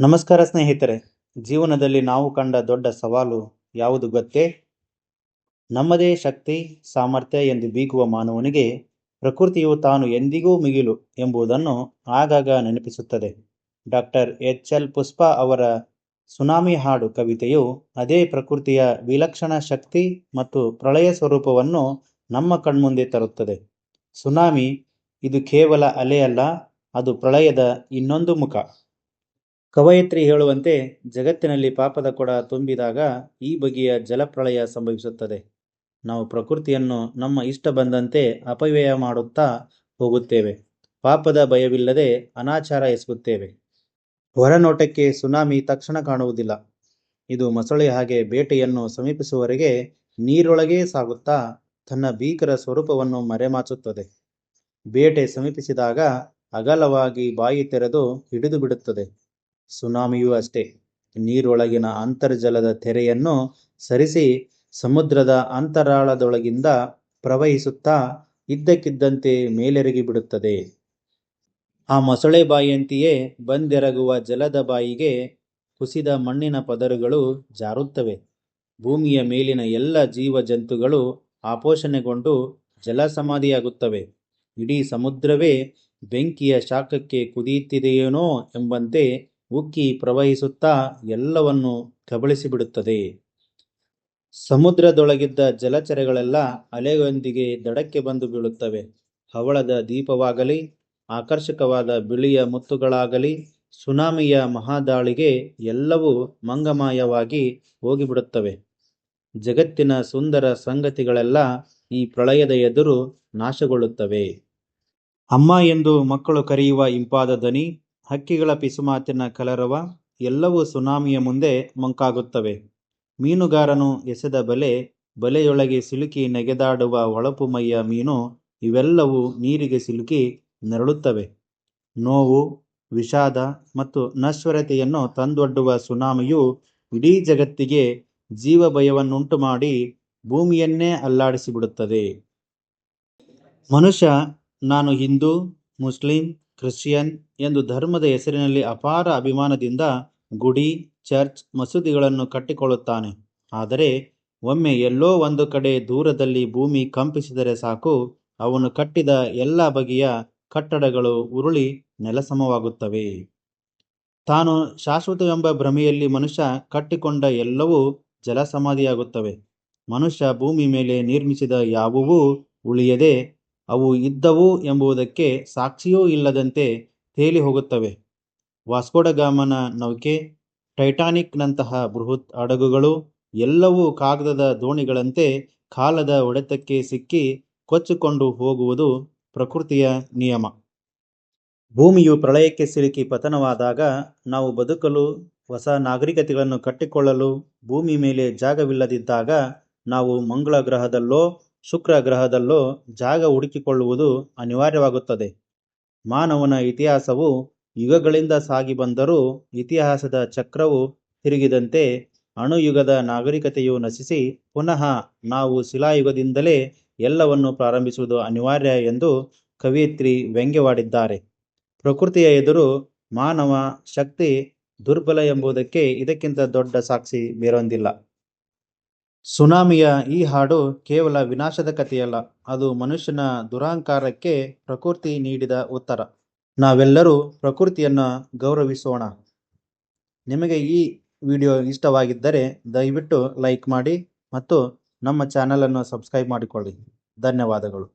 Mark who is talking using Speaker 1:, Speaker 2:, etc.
Speaker 1: ನಮಸ್ಕಾರ ಸ್ನೇಹಿತರೆ, ಜೀವನದಲ್ಲಿ ನಾವು ಕಂಡ ದೊಡ್ಡ ಸವಾಲು ಯಾವುದು ಗೊತ್ತೇ? ನಮ್ಮದೇ ಶಕ್ತಿ, ಸಾಮರ್ಥ್ಯ ಎಂದು ಬೀಗುವ ಮಾನವನಿಗೆ ಪ್ರಕೃತಿಯು ತಾನು ಎಂದಿಗೂ ಮಿಗಿಲು ಎಂಬುದನ್ನು ಆಗಾಗ ನೆನಪಿಸುತ್ತದೆ. ಡಾಕ್ಟರ್ ಎಚ್ ಎಲ್ ಪುಷ್ಪ ಅವರ ಸುನಾಮಿ ಹಾಡು ಕವಿತೆಯು ಅದೇ ಪ್ರಕೃತಿಯ ವಿಲಕ್ಷಣ ಶಕ್ತಿ ಮತ್ತು ಪ್ರಳಯ ಸ್ವರೂಪವನ್ನು ನಮ್ಮ ಕಣ್ಮುಂದೆ ತರುತ್ತದೆ. ಸುನಾಮಿ, ಇದು ಕೇವಲ ಅಲೆಯಲ್ಲ, ಅದು ಪ್ರಳಯದ ಇನ್ನೊಂದು ಮುಖ. ಕವಯತ್ರಿ ಹೇಳುವಂತೆ ಜಗತ್ತಿನಲ್ಲಿ ಪಾಪದ ಕೊಡ ತುಂಬಿದಾಗ ಈ ಬಗೆಯ ಜಲಪ್ರಳಯ ಸಂಭವಿಸುತ್ತದೆ. ನಾವು ಪ್ರಕೃತಿಯನ್ನು ನಮ್ಮ ಇಷ್ಟ ಬಂದಂತೆ ಅಪವ್ಯಯ ಮಾಡುತ್ತಾ ಹೋಗುತ್ತೇವೆ. ಪಾಪದ ಭಯವಿಲ್ಲದೆ ಅನಾಚಾರ ಎಸಗುತ್ತೇವೆ. ಹೊರನೋಟಕ್ಕೆ ಸುನಾಮಿ ತಕ್ಷಣ ಕಾಣುವುದಿಲ್ಲ. ಇದು ಮೊಸಳೆ ಹಾಗೆ ಬೇಟೆಯನ್ನು ಸಮೀಪಿಸುವವರೆಗೆ ನೀರೊಳಗೇ ಸಾಗುತ್ತಾ ತನ್ನ ಭೀಕರ ಸ್ವರೂಪವನ್ನು ಮರೆಮಾಚುತ್ತದೆ. ಬೇಟೆ ಸಮೀಪಿಸಿದಾಗ ಅಗಲವಾಗಿ ಬಾಯಿ ತೆರೆದು ಹಿಡಿದು ಬಿಡುತ್ತದೆ. ಸುನಾಮಿಯೂ ಅಷ್ಟೇ. ನೀರೊಳಗಿನ ಅಂತರ್ಜಲದ ತೆರೆಯನ್ನು ಸರಿಸಿ ಸಮುದ್ರದ ಅಂತರಾಳದೊಳಗಿಂದ ಪ್ರವಹಿಸುತ್ತಾ ಇದ್ದಕ್ಕಿದ್ದಂತೆ ಮೇಲೆರಗಿ ಬಿಡುತ್ತದೆ. ಆ ಮೊಸಳೆ ಬಾಯಿಯಂತೆಯೇ ಬಂದೆರಗುವ ಜಲದ ಬಾಯಿಗೆ ಕುಸಿದ ಮಣ್ಣಿನ ಪದರುಗಳು ಜಾರುತ್ತವೆ. ಭೂಮಿಯ ಮೇಲಿನ ಎಲ್ಲ ಜೀವ ಜಂತುಗಳು ಆಪೋಷಣೆಗೊಂಡು ಜಲಸಮಾಧಿಯಾಗುತ್ತವೆ. ಇಡೀ ಸಮುದ್ರವೇ ಬೆಂಕಿಯ ಶಾಖಕ್ಕೆ ಕುದಿಯುತ್ತಿದೆಯೇನೋ ಎಂಬಂತೆ ಉಕ್ಕಿ ಪ್ರವಹಿಸುತ್ತಾ ಎಲ್ಲವನ್ನು ಕಬಳಿಸಿಬಿಡುತ್ತದೆ. ಸಮುದ್ರದೊಳಗಿದ್ದ ಜಲಚರಗಳೆಲ್ಲ ಅಲೆಯೊಂದಿಗೆ ದಡಕ್ಕೆ ಬಂದು ಬೀಳುತ್ತವೆ. ಹವಳದ ದೀಪವಾಗಲಿ, ಆಕರ್ಷಕವಾದ ಬಿಳಿಯ ಮುತ್ತುಗಳಾಗಲಿ, ಸುನಾಮಿಯ ಮಹಾದಾಳಿಗೆ ಎಲ್ಲವೂ ಮಂಗಮಾಯವಾಗಿ ಹೋಗಿಬಿಡುತ್ತವೆ. ಜಗತ್ತಿನ ಸುಂದರ ಸಂಗತಿಗಳೆಲ್ಲ ಈ ಪ್ರಳಯದ ಎದುರು ನಾಶಗೊಳ್ಳುತ್ತವೆ. ಅಮ್ಮ ಎಂದು ಮಕ್ಕಳು ಕರೆಯುವ ಇಂಪಾದ ದನಿ ಹಕ್ಕಿಗಳ ಪಿಸುಮಾತಿನ ಕಲರವ ಎಲ್ಲವೂ ಸುನಾಮಿಯ ಮುಂದೆ ಮಂಕಾಗುತ್ತವೆ. ಮೀನುಗಾರನು ಎಸೆದ ಬಲೆ, ಬಲೆಯೊಳಗೆ ಸಿಲುಕಿ ನೆಗೆದಾಡುವ ಹೊಳಪು ಮೈಯ ಮೀನು ಇವೆಲ್ಲವೂ ನೀರಿಗೆ ಸಿಲುಕಿ ನರಳುತ್ತವೆ. ನೋವು, ವಿಷಾದ ಮತ್ತು ನಶ್ವರತೆಯನ್ನು ತಂದೊಡ್ಡುವ ಸುನಾಮಿಯು ಇಡೀ ಜಗತ್ತಿಗೆ ಜೀವ ಭಯವನ್ನುಂಟು ಮಾಡಿ ಭೂಮಿಯನ್ನೇ ಅಲ್ಲಾಡಿಸಿಬಿಡುತ್ತದೆ. ಮನುಷ್ಯ, ನಾನು ಹಿಂದೂ, ಮುಸ್ಲಿಂ ಕ್ರಿಶ್ಚಿಯನ್ ಎಂದು ಧರ್ಮದ ಹೆಸರಿನಲ್ಲಿ ಅಪಾರ ಅಭಿಮಾನದಿಂದ ಗುಡಿ, ಚರ್ಚ್ ಮಸೂದಿಗಳನ್ನು ಕಟ್ಟಿಕೊಳ್ಳುತ್ತಾನೆ. ಆದರೆ ಒಮ್ಮೆ ಎಲ್ಲೋ ಒಂದು ಕಡೆ ದೂರದಲ್ಲಿ ಭೂಮಿ ಕಂಪಿಸಿದರೆ ಸಾಕು, ಅವನು ಕಟ್ಟಿದ ಎಲ್ಲ ಬಗೆಯ ಕಟ್ಟಡಗಳು ಉರುಳಿ ನೆಲಸಮವಾಗುತ್ತವೆ. ತಾನು ಶಾಶ್ವತವೆಂಬ ಭ್ರಮೆಯಲ್ಲಿ ಮನುಷ್ಯ ಕಟ್ಟಿಕೊಂಡ ಎಲ್ಲವೂ ಜಲಸಮಾಧಿಯಾಗುತ್ತವೆ. ಮನುಷ್ಯ ಭೂಮಿ ಮೇಲೆ ನಿರ್ಮಿಸಿದ ಯಾವುವೂ ಉಳಿಯದೆ ಅವು ಇದ್ದವು ಎಂಬುದಕ್ಕೆ ಸಾಕ್ಷಿಯೂ ಇಲ್ಲದಂತೆ ತೇಲಿ ಹೋಗುತ್ತವೆ. ವಾಸ್ಕೋಡಗಾಮನ ನೌಕೆ, ಟೈಟಾನಿಕ್ನಂತಹ ಬೃಹತ್ ಹಡಗುಗಳು, ಎಲ್ಲವೂ ಕಾಗದದ ದೋಣಿಗಳಂತೆ ಕಾಲದ ಒಡೆತಕ್ಕೆ ಸಿಕ್ಕಿ ಕೊಚ್ಚಿಕೊಂಡು ಹೋಗುವುದು ಪ್ರಕೃತಿಯ ನಿಯಮ. ಭೂಮಿಯು ಪ್ರಳಯಕ್ಕೆ ಸಿಲುಕಿ ಪತನವಾದಾಗ ನಾವು ಬದುಕಲು, ಹೊಸ ನಾಗರಿಕತೆಗಳನ್ನು ಕಟ್ಟಿಕೊಳ್ಳಲು ಭೂಮಿ ಮೇಲೆ ಜಾಗವಿಲ್ಲದಿದ್ದಾಗ ನಾವು ಮಂಗಳ ಗ್ರಹದಲ್ಲೋ ಶುಕ್ರ ಗ್ರಹದಲ್ಲೋ ಜಾಗ ಹುಡುಕಿಕೊಳ್ಳುವುದು ಅನಿವಾರ್ಯವಾಗುತ್ತದೆ. ಮಾನವನ ಇತಿಹಾಸವು ಯುಗಗಳಿಂದ ಸಾಗಿ ಬಂದರೂ ಇತಿಹಾಸದ ಚಕ್ರವು ತಿರುಗಿದಂತೆ ಅಣುಯುಗದ ನಾಗರಿಕತೆಯು ನಶಿಸಿ ಪುನಃ ನಾವು ಶಿಲಾಯುಗದಿಂದಲೇ ಎಲ್ಲವನ್ನು ಪ್ರಾರಂಭಿಸುವುದು ಅನಿವಾರ್ಯ ಎಂದು ಕವಿಯತ್ರಿ ವ್ಯಂಗ್ಯವಾಡಿದ್ದಾರೆ. ಪ್ರಕೃತಿಯ ಎದುರು ಮಾನವ ಶಕ್ತಿ ದುರ್ಬಲ ಎಂಬುದಕ್ಕೆ ಇದಕ್ಕಿಂತ ದೊಡ್ಡ ಸಾಕ್ಷಿ ಬೇರೊಂದಿಲ್ಲ. ಸುನಾಮಿಯ ಈ ಹಾಡು ಕೇವಲ ವಿನಾಶದ ಕಥೆಯಲ್ಲ, ಅದು ಮನುಷ್ಯನ ದುರಾಂಕಾರಕ್ಕೆ ಪ್ರಕೃತಿ ನೀಡಿದ ಉತ್ತರ. ನಾವೆಲ್ಲರೂ ಪ್ರಕೃತಿಯನ್ನು ಗೌರವಿಸೋಣ. ನಿಮಗೆ ಈ ವಿಡಿಯೋ ಇಷ್ಟವಾಗಿದ್ದರೆ ದಯವಿಟ್ಟು ಲೈಕ್ ಮಾಡಿ ಮತ್ತು ನಮ್ಮ ಚಾನಲನ್ನು ಸಬ್ಸ್ಕ್ರೈಬ್ ಮಾಡಿಕೊಳ್ಳಿ. ಧನ್ಯವಾದಗಳು.